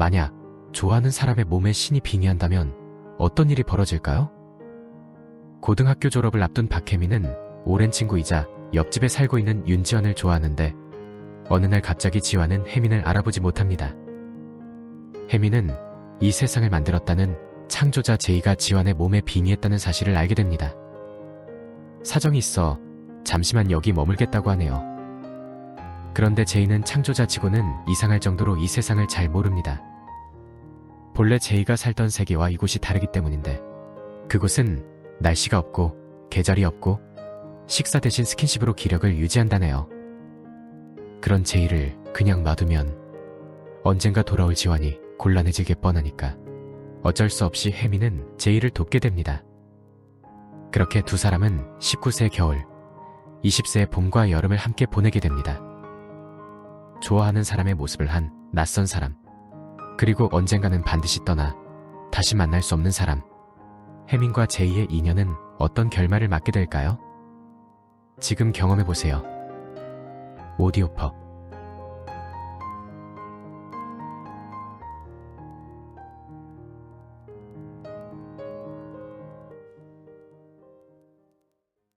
만약 좋아하는 사람의 몸에 신이 빙의한다면 어떤 일이 벌어질까요? 고등학교 졸업을 앞둔 박혜민은 오랜 친구이자 옆집에 살고 있는 윤지원을 좋아하는데 어느 날 갑자기 지환은 혜민을 알아보지 못합니다. 혜민은 이 세상을 만들었다는 창조자 제이가 지환의 몸에 빙의했다는 사실을 알게 됩니다. 사정이 있어 잠시만 여기 머물겠다고 하네요. 그런데 제이는 창조자 치고는 이상할 정도로 이 세상을 잘 모릅니다. 본래 제이가 살던 세계와 이곳이 다르기 때문인데 그곳은 날씨가 없고 계절이 없고 식사 대신 스킨십으로 기력을 유지한다네요. 그런 제이를 그냥 놔두면 언젠가 돌아올 지환이 곤란해지게 뻔하니까 어쩔 수 없이 혜미는 제이를 돕게 됩니다. 그렇게 두 사람은 19세 겨울, 20세의 봄과 여름을 함께 보내게 됩니다. 좋아하는 사람의 모습을 한 낯선 사람, 그리고 언젠가는 반드시 떠나 다시 만날 수 없는 사람. 혜민과 제이의 인연은 어떤 결말을 맞게 될까요? 지금 경험해보세요. 오디오퍼